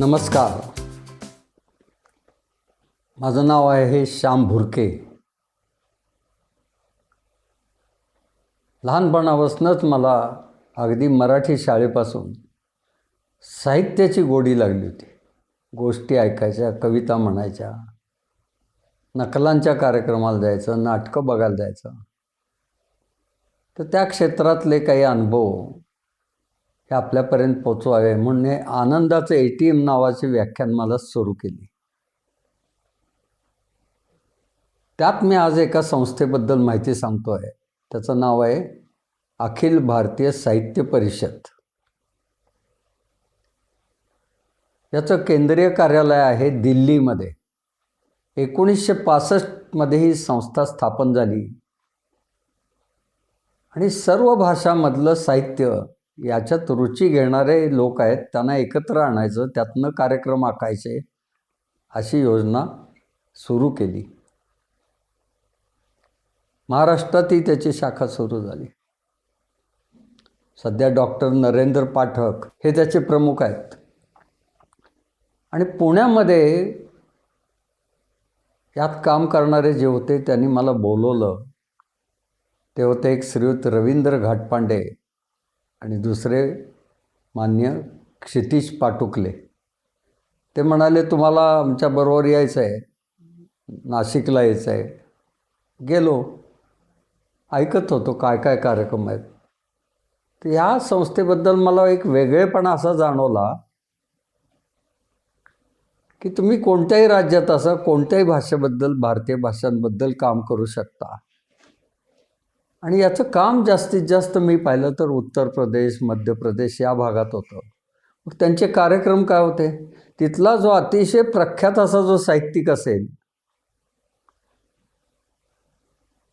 नमस्कार. माझं नाव आहे श्याम भुरके. लहानपणापासूनच मला अगदी मराठी शाळेपासून साहित्याची गोडी लागली होती. गोष्टी ऐकायच्या कविता म्हणायच्या नकलांच्या कार्यक्रमाला जायचं नाटकं बघायला जायचं. तर त्या क्षेत्रातले काही अनुभव हे आपल्यापर्यंत पोचवावे म्हणून हे आनंदाचं ए टी एम नावाची व्याख्यान मला सुरू केली. त्यात मी आज एका संस्थेबद्दल माहिती सांगतो आहे त्याचं नाव आहे अखिल भारतीय साहित्य परिषद. याचं केंद्रीय कार्यालय आहे दिल्लीमध्ये. एकोणीसशे पासष्टमध्ये ही संस्था स्थापन झाली. आणि सर्व भाषामधलं साहित्य याच्यात रुची घेणारे लोक आहेत त्यांना एकत्र आणायचं त्यातनं कार्यक्रम आखायचे अशी योजना सुरू केली. महाराष्ट्रातही त्याची शाखा सुरू झाली. सध्या डॉक्टर नरेंद्र पाठक हे त्याचे प्रमुख आहेत. आणि पुण्यामध्ये यात काम करणारे जे होते त्यांनी मला बोलवलं. ते होते एक श्रीयुत रवींद्र घाटपांडे. आणि दुसरे मान्य क्षितिश पाटुकले. ते म्हणाले तुम्हाला आमच्याबरोबर यायचं आहे. नाशिकला यायचं आहे. गेलो. ऐकत होतो काय काय कार्यक्रम आहेत. तर ह्या संस्थेबद्दल मला एक वेगळेपणा असा जाणवला की तुम्ही कोणत्याही राज्यात असं कोणत्याही भाषेबद्दल भारतीय भाषांबद्दल काम करू शकता. आणि याचं काम जास्तीत जास्त मी पाहिलं तर उत्तर प्रदेश मध्य प्रदेश या भागात होतं. मग त्यांचे कार्यक्रम काय होते? तिथला जो अतिशय प्रख्यात असा जो साहित्यिक असेल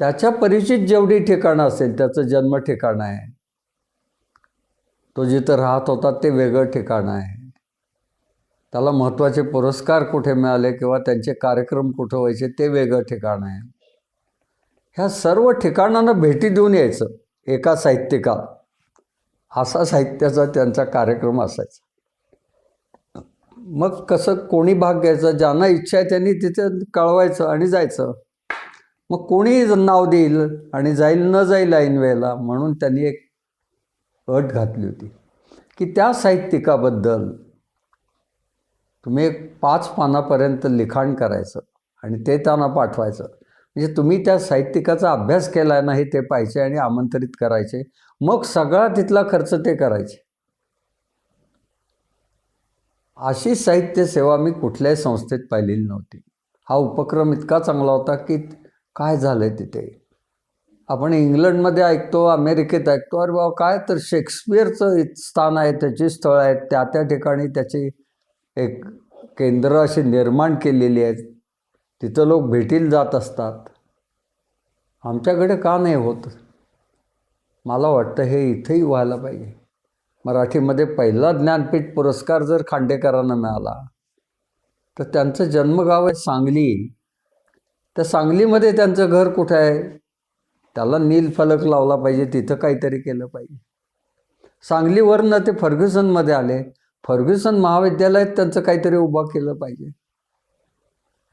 त्याच्या परिचित जेवढी ठिकाणं असेल त्याचं जन्म ठिकाण आहे. तो जिथं राहत होता ते वेगळं ठिकाण आहे. त्याला महत्त्वाचे पुरस्कार कुठे मिळाले किंवा त्यांचे कार्यक्रम कुठं व्हायचे ते वेगळं ठिकाण आहे. ह्या सर्व ठिकाणांना भेटी देऊन यायचं. एका साहित्यिकाला असा साहित्याचा त्यांचा कार्यक्रम असायचा. मग कसं कोणी भाग घ्यायचा ज्यांना इच्छा आहे त्यांनी तिथे कळवायचं आणि जायचं. मग कोणी नाव देईल आणि जाईल न जाईल ऐन वेळेला म्हणून त्यांनी एक अट घातली होती. की त्या साहित्यिकाबद्दल तुम्ही एक पाच पानापर्यंत लिखाण करायचं आणि ते त्यांना पाठवायचं. म्हणजे तुम्ही त्या साहित्यिकाचा अभ्यास केला नाही ते पाहिजे आणि आमंत्रित करायचे. मग सगळा तिथला खर्च ते करायचे. अशी साहित्य सेवा मी कुठल्याही संस्थेत पाहिलेली नव्हती. हा उपक्रम इतका चांगला होता की काय झालं आहे तिथे? आपण इंग्लंडमध्ये ऐकतो अमेरिकेत ऐकतो अरे बाबा काय तर शेक्सपियरचं स्थान आहे त्याची स्थळं आहेत त्या त्या ठिकाणी त्याची एक केंद्र अशी निर्माण केलेली आहेत. तिथं लोक भेटीला जात असतात. आमच्याकडे का नाही होत? मला वाटतं हे इथंही व्हायला पाहिजे. मराठीमध्ये पहिला ज्ञानपीठ पुरस्कार जर खांडेकरांना मिळाला तर त्यांचं जन्मगाव आहे सांगली. त्या सांगलीमध्ये त्यांचं घर कुठं आहे? त्याला नील फलक लावला पाहिजे तिथं काहीतरी केलं पाहिजे. सांगलीवरनं ते फर्ग्युसनमध्ये आले. फर्ग्युसन महाविद्यालयात त्यांचं काहीतरी उभं केलं पाहिजे.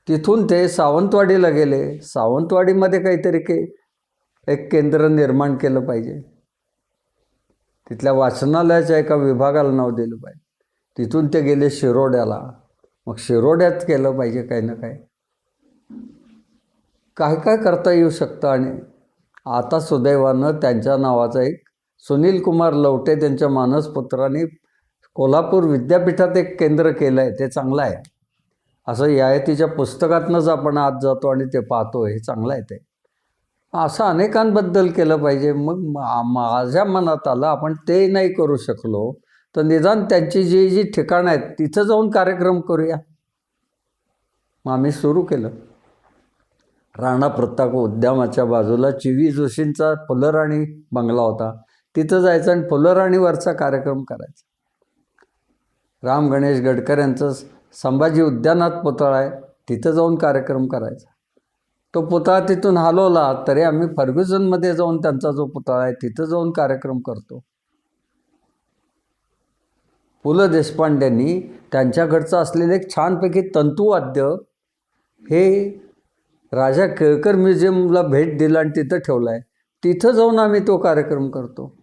तिथून ते सावंतवाडीला गेले. सावंतवाडीमध्ये काहीतरी के एक केंद्र निर्माण केलं पाहिजे. तिथल्या वाचनालयाच्या एका विभागाला नाव दिलं पाहिजे. तिथून ते गेले शिरोड्याला. मग शिरोड्यात केलं पाहिजे काही ना काही. काय काय करता येऊ शकतं आणि आता सुदैवानं त्यांच्या नावाचा एक सुनील कुमार लवटे त्यांच्या मानसपुत्राने कोल्हापूर विद्यापीठात एक केंद्र केलं आहे ते चांगलं आहे. असं यायतीच्या पुस्तकातनंच आपण आत जातो आणि ते पाहतो हे चांगलं आहे ते. असं अनेकांबद्दल केलं पाहिजे. मग माझ्या मनात आलं आपण ते नाही करू शकलो तर निदान त्यांची जी जी ठिकाणं आहेत तिथं जाऊन कार्यक्रम करूया. मग आम्ही सुरू केलं. राणा प्रताप उद्यामाच्या बाजूला चिवी जोशींचा फुलराणी बंगला होता. तिथं जायचं आणि फुलराणीवरचा कार्यक्रम करायचा. राम गणेश गडकर यांचं संभाजी उद्यानात पुतळा आहे तिथं जाऊन कार्यक्रम करायचा. तो पुतळा तिथून हलवला तरी आम्ही फर्ग्युझनमध्ये जाऊन त्यांचा जो पुतळा आहे तिथं जाऊन कार्यक्रम करतो. पु ल देशपांड्यांनी त्यांच्याकडचं असलेलं एक छानपैकी तंतुवाद्य हे राजा केळकर म्युझियमला भेट दिला आणि तिथं ठेवलं आहे. तिथं जाऊन आम्ही तो कार्यक्रम करतो.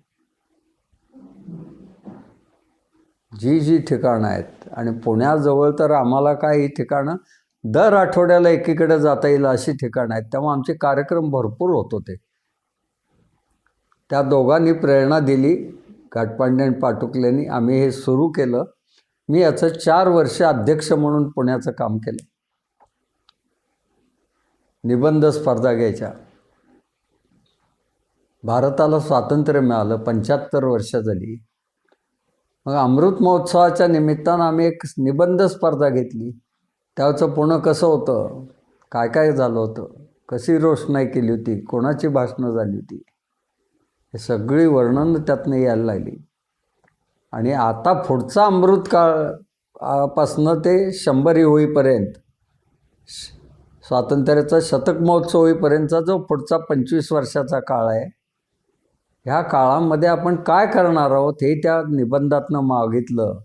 जी जी ठिकाणं आहेत. आणि पुण्याजवळ तर आम्हाला काय ही ठिकाणं दर आठवड्याला एकीकडे जाता येईल अशी ठिकाणं आहेत. तेव्हा आमचे कार्यक्रम भरपूर होत होते. त्या दोघांनी प्रेरणा दिली घाटपांडे आणि पाटुकलेंनी. आम्ही हे सुरू केलं. मी याचं चार वर्ष अध्यक्ष म्हणून पुण्याचं काम केलं. निबंध स्पर्धा घ्यायच्या. भारताला स्वातंत्र्य मिळालं पंच्याहत्तर वर्ष झाली. मग अमृत महोत्सवाच्या निमित्तानं आम्ही एक निबंध स्पर्धा घेतली. त्याचं पूर्ण कसं होतं? काय काय झालं होतं? कशी रोषणाई केली होती? कोणाची भाषणं झाली होती? हे सगळी वर्णन त्यातनं यायला लागली. आणि आता पुढचा अमृत काळपासनं ते शंभरी होईपर्यंत श- स्वातंत्र्याचा शतक महोत्सव होईपर्यंतचा जो पुढचा पंचवीस वर्षाचा काळ आहे ह्या काळामध्ये आपण काय करणार आहोत हे त्या निबंधातनं मागितलं.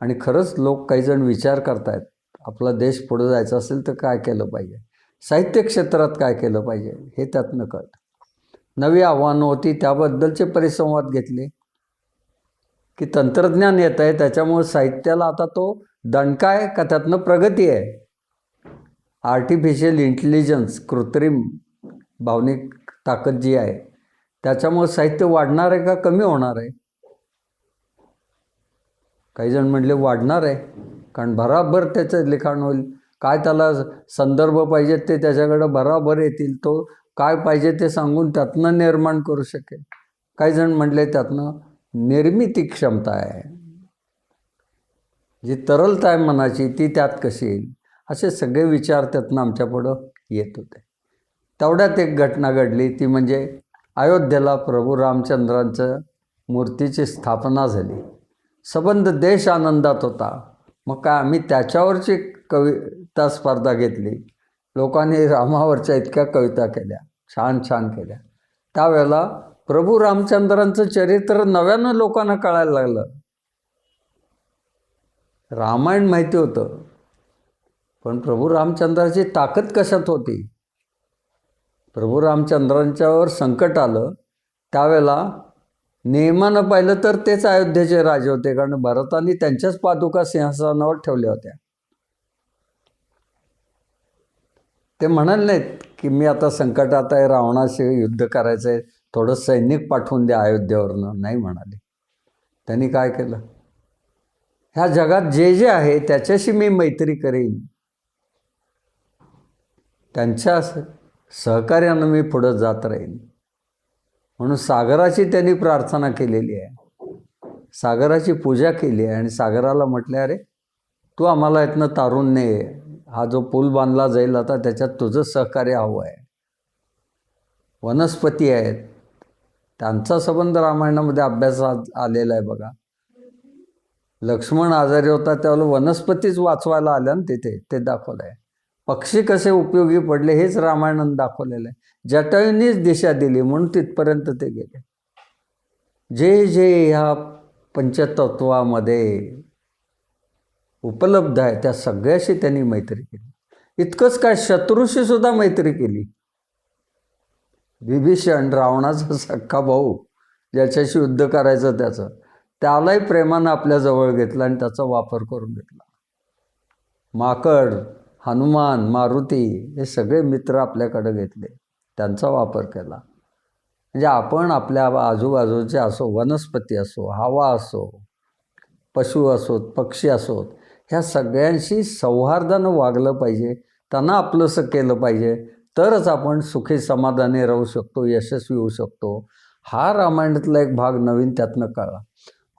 आणि खरंच लोक काही जण विचार करतायत आपला देश पुढे जायचा असेल तर काय केलं पाहिजे? साहित्य क्षेत्रात काय केलं पाहिजे? हे त्यातनं कळतं. नवी आव्हानं होती त्याबद्दलचे परिसंवाद घेतले. की तंत्रज्ञान येत आहे त्याच्यामुळे साहित्याला आता तो दणका आहे का त्यातनं प्रगती आहे? आर्टिफिशियल इंटेलिजन्स कृत्रिम भावनिक ताकद जी आहे त्याच्यामुळे साहित्य वाढणार आहे का कमी होणार आहे? काही जण म्हणले वाढणार आहे कारण भराभर त्याचं लिखाण होईल. काय त्याला संदर्भ पाहिजेत ते त्याच्याकडं भराभर येतील तो काय पाहिजे ते सांगून त्यातनं निर्माण करू शकेल. काही जण म्हणले त्यातनं निर्मिती क्षमता आहे. जी तरलता आहे मनाची ती त्यात कशी येईल? असे सगळे विचार त्यातनं आमच्यापुढं येत होते. तेवढ्यात एक घटना घडली ती म्हणजे अयोध्येला प्रभू रामचंद्रांचं मूर्तीची स्थापना झाली. सबंध देश आनंदात होता. मग काय आम्ही त्याच्यावरची कविता स्पर्धा घेतली. लोकांनी रामावरच्या इतक्या कविता केल्या. छान छान केल्या. त्यावेळेला प्रभू रामचंद्रांचं चरित्र नव्यानं लोकांना कळायला लागलं. रामायण माहिती होतं. पण प्रभू रामचंद्राची ताकद कशात होती? प्रभू रामचंद्रांच्यावर संकट आलं. त्यावेळेला नियमानं पाहिलं तर तेच अयोध्येचे राजे होते कारण भरतानी त्यांच्याच पादुका सिंहासनावर ठेवल्या होत्या. ते म्हणाले नाहीत की मी आता संकटात आहे रावणाशी युद्ध करायचं आहे थोडं सैनिक पाठवून द्या अयोध्येवरनं. नाही म्हणाले. त्यांनी काय केलं? ह्या जगात जे जे आहे त्याच्याशी मी मैत्री करेन. त्यांच्या सहकार्यानं मी पुढं जात राहीन. म्हणून सागराची त्यांनी प्रार्थना केलेली आहे. सागराची पूजा केली आहे आणि सागराला म्हटले अरे तू आम्हाला इथनं तारून ने. हा जो पूल बांधला जाईल आता त्याच्यात तुझं सहकार्य हवं आहे. वनस्पती आहेत. त्यांचा संबंध रामायणामध्ये अभ्यासात आलेला आहे बघा. लक्ष्मण आजारी होता त्यावेळेला वनस्पतीच वाचवायला आल्या ना तिथे ते दाखवलं आहे पक्षी कसे उपयोगी पडले हेच रामायणानं दाखवलेलं आहे. जटायूंनीच दिशा दिली म्हणून तिथपर्यंत ते गेले. जे जे ह्या पंचतत्वामध्ये उपलब्ध आहे त्या सगळ्याशी त्यांनी मैत्री केली. इतकंच काय शत्रूशी सुद्धा मैत्री केली. विभीषण रावणाचा सख्खा भाऊ ज्याच्याशी युद्ध करायचं त्याचं त्यालाही प्रेमानं आपल्या जवळ घेतलं आणि त्याचा वापर करून घेतला. माकड हनुमान मारुती हे सगळे मित्र आपल्याकडे घेतले. त्यांचा वापर केला. म्हणजे आपण आपल्या आजूबाजूचे असो वनस्पती असो हवा असो पशु असोत पक्षी असोत ह्या सगळ्यांशी सौहार्दानं वागलं पाहिजे. त्यांना आपलंसं केलं पाहिजे. तरच आपण सुखी समाधानी राहू शकतो यशस्वी होऊ शकतो. हा रामायणातला एक भाग नवीन त्यातनं कळला.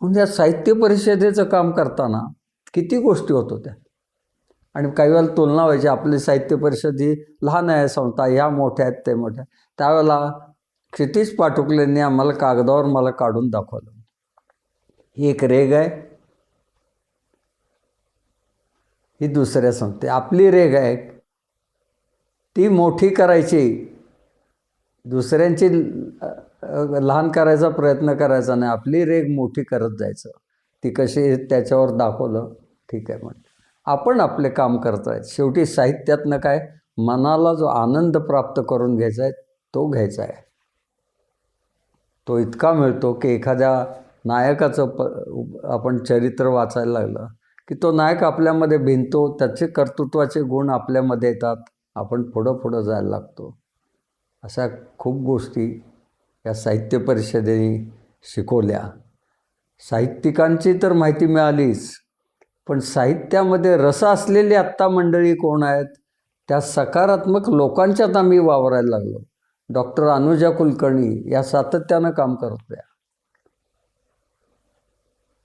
म्हणजे या साहित्य परिषदेचं काम करताना किती गोष्टी होत होत्या. आणि काही वेळेला तुलना व्हायची आपली साहित्य परिषद ही लहान आहे संस्था ह्या मोठ्या आहेत ते मोठ्या त्यावेळेला क्षितिज पाटुकलेंनी आम्हाला कागदावर मला काढून दाखवलं. ही एक रेग आहे. ही दुसऱ्या संस्थे आपली रेग आहे. ती मोठी करायची. दुसऱ्यांची लहान करायचा प्रयत्न करायचा नाही. आपली रेग मोठी करत जायचं. ती कशी त्याच्यावर दाखवलं ठीक आहे म्हणजे आपण आपले काम करतायत शेवटी साहित्यातनं काय? मनाला जो आनंद प्राप्त करून घ्यायचा आहे तो घ्यायचा आहे. तो इतका मिळतो की एखाद्या नायकाचं प आपण चरित्र वाचायला लागलं की तो नायक आपल्यामध्ये भिनतो त्याचे कर्तृत्वाचे गुण आपल्यामध्ये येतात आपण पुढं पुढं जायला लागतो. अशा खूप गोष्टी या साहित्य परिषदेने शिकवल्या. साहित्यिकांची तर माहिती मिळालीच. पण साहित्यामध्ये रस असलेली आत्ता मंडळी कोण आहेत त्या सकारात्मक लोकांच्यात आम्ही वावरायला लागलो. डॉक्टर अनुजा कुलकर्णी या सातत्यानं काम करत होत्या.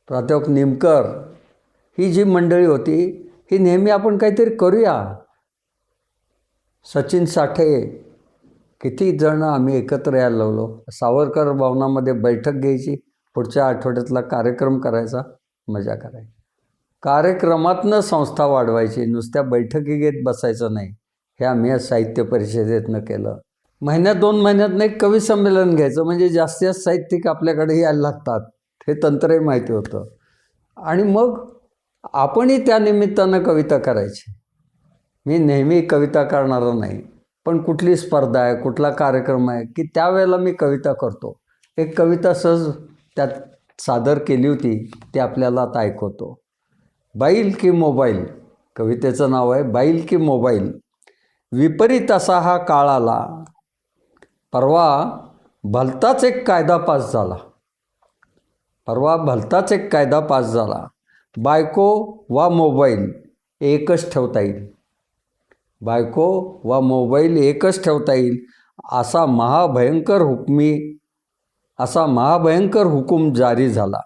प्राध्यापक निमकर ही जी मंडळी होती ही नेहमी आपण काहीतरी करूया. सचिन साठे किती जण आम्ही एकत्र यायला लागलो. सावरकर भवनामध्ये बैठक घ्यायची पुढच्या आठवड्यातला कार्यक्रम करायचा मजा करायची. कार्यक्रमातनं संस्था वाढवायची नुसत्या बैठकी घेत बसायचं नाही. हे आम्ही या साहित्य परिषदेतनं केलं. महिन्यात दोन महिन्यातनं एक कवी संमेलन घ्यायचं म्हणजे जास्तीत जास्त साहित्यिक आपल्याकडे यायला लागतात. हे तंत्रही माहिती होतं. आणि मग आपणही त्या निमित्तानं कविता करायची. मी नेहमी कविता करणारा नाही पण कुठली स्पर्धा आहे कुठला कार्यक्रम आहे की त्यावेळेला मी कविता करतो. एक कविता सहज त्यात सादर केली होती ती आपल्याला आता ऐकवतो. बाईल की मोबाईल? कवितेचं नाव आहे बाईल की मोबाईल. विपरीत असा हा काळ आला. परवा भलताच एक कायदा पास झाला. परवा भलताच एक कायदा पास झाला. बायको वा मोबाईल एकच ठेवता येईल. बायको वा मोबाईल एकच ठेवता येईल. असा महाभयंकर हुकमी असा महाभयंकर हुकूम जारी झाला.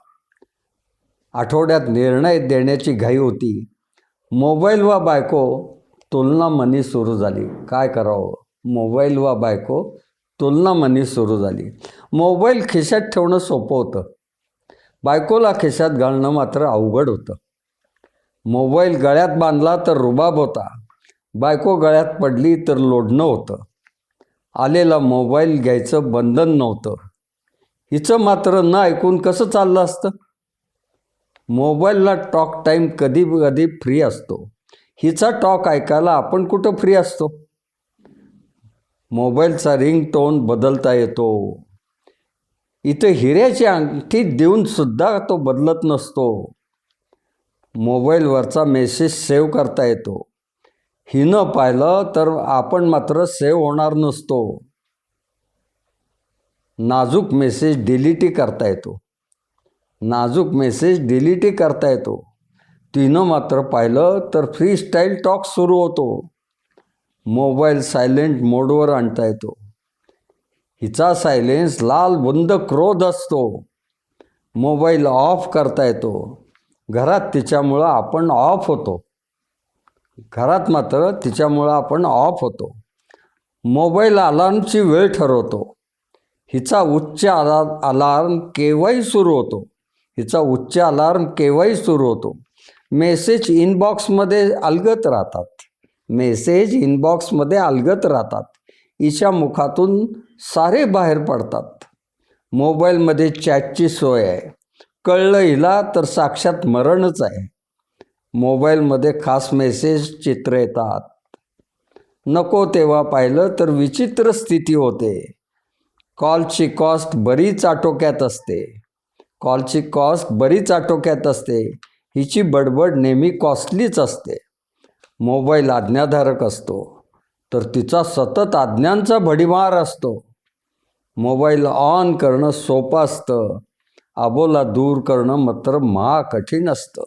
आठवड्यात निर्णय देण्याची घाई होती. मोबाईल वा बायको तुलना मनी सुरू झाली. काय करावं? मोबाईल वा बायको तुलना मनी सुरू झाली. मोबाईल खिशात ठेवणं सोपं होतं. बायकोला खिशात घालणं मात्र अवघड होतं. मोबाईल गळ्यात बांधला तर रुबाब होता. बायको गळ्यात पडली तर लोढणं होतं. आलेला मोबाईल घ्यायचं बंधन नव्हतं. हिचं मात्र न ऐकून कसं चाललं असतं? मोबाईलला टॉक टाईम कधी कधी फ्री असतो. हिचा टॉक ऐकायला आपण कुठं फ्री असतो? मोबाईलचा रिंग टोन बदलता येतो. इथं हिऱ्याची अंगठी देऊनसुद्धा तो बदलत नसतो. मोबाईलवरचा मेसेज सेव्ह करता येतो. हिनं पाहिलं तर आपण मात्र सेव्ह होणार नसतो. नाजूक मेसेज डिलीटही करता येतो. नाजूक मेसेज डिलीटही करता येतो. तिनं मात्र पाहिलं तर फ्री स्टाईल टॉक सुरू होतो. मोबाईल सायलेंट मोडवर आणता येतो. हिचा सायलेन्स लाल बुंद क्रोध असतो. मोबाईल ऑफ करता येतो. घरात तिच्यामुळं आपण ऑफ होतो. घरात मात्र तिच्यामुळं आपण ऑफ होतो. मोबाईल अलार्मची वेळ ठरवतो. हिचा उच्च अला अलार्म केव्हाही सुरू होतो. हिचा उच्च अलार्म केव्हाही सुरू होतो. मेसेज इनबॉक्समध्ये अलगत राहतात. मेसेज इनबॉक्समध्ये अलगत राहतात. हिच्या मुखातून सारे बाहेर पडतात. मोबाईलमध्ये चॅटची सोय आहे. कळलं हिला तर साक्षात मरणच आहे. मोबाईलमध्ये खास मेसेज चित्र येतात. नको तेव्हा पाहिलं तर विचित्र स्थिती होते. कॉलची कॉस्ट बरीच आटोक्यात असते. कॉलची कॉस्ट बरीच आटोक्यात असते. हिची बडबड नेहमी कॉस्टलीच असते. मोबाईल आज्ञाधारक असतो. तर तिचा सतत आज्ञांचा भडीमार असतो. मोबाईल ऑन करणं सोपं असतं. आबोला दूर करणं मात्र महा कठीण असतं.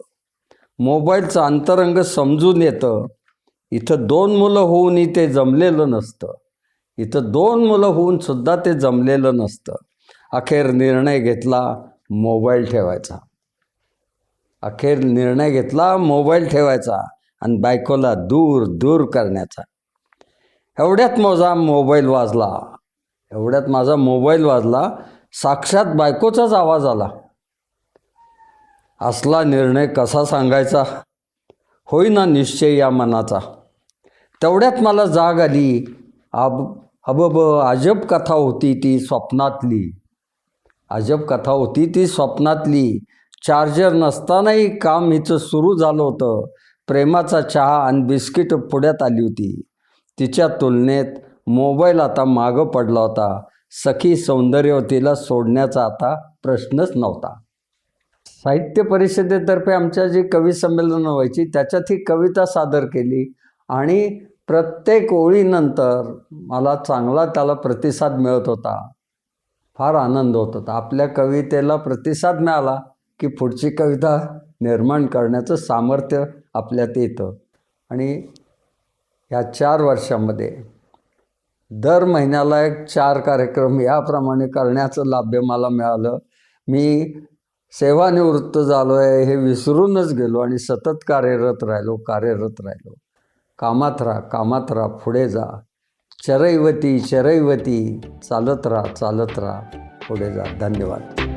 मोबाईलचं अंतरंग समजून येतं. इथं दोन मुलं होऊनही ते जमलेलं नसतं. इथं दोन मुलं होऊन सुद्धा ते जमलेलं नसतं. अखेर निर्णय घेतला. मोबाईल ठेवायचा. अखेर निर्णय घेतला मोबाईल ठेवायचा आणि बायकोला दूर दूर करण्याचा. एवढ्यात माझा मोबाईल वाजला. एवढ्यात माझा मोबाईल वाजला. साक्षात बायकोचाच आवाज आला. असला निर्णय कसा सांगायचा? होईना निश्चय या मनाचा. तेवढ्यात मला जाग आली. अब अबब अजब कथा होती ती स्वप्नातली. अजब कथा होती ती स्वप्नातली. चार्जर नसतानाही काम हिचं सुरू झालं होतं. प्रेमाचा चहा आणि बिस्किट पुढ्यात आली होती. तिच्या तुलनेत मोबाईल आता मागं पडला होता. सखी सौंदर्यवतीला सोडण्याचा आता प्रश्नच नव्हता. साहित्य परिषदेतर्फे आमच्या जी कवी संमेलनं व्हायची त्याच्यात ही कविता सादर केली आणि प्रत्येक ओळीनंतर मला चांगला त्याला प्रतिसाद मिळत होता. फार आनंद होत होता. आपल्या कवितेला प्रतिसाद मिळाला की पुढची कविता निर्माण करण्याचं सामर्थ्य आपल्यात येतं. आणि ह्या चार वर्षामध्ये दर महिन्याला एक चार कार्यक्रम याप्रमाणे करण्याचं लाभ्य मला मिळालं. मी सेवानिवृत्त झालो आहे हे विसरूनच गेलो आणि सतत कार्यरत राहिलो कार्यरत राहिलो. कामात राहा कामात राहा पुढे जा. शरैवती शरैवती चालत राहा चालत राहा. पुढे जा. धन्यवाद.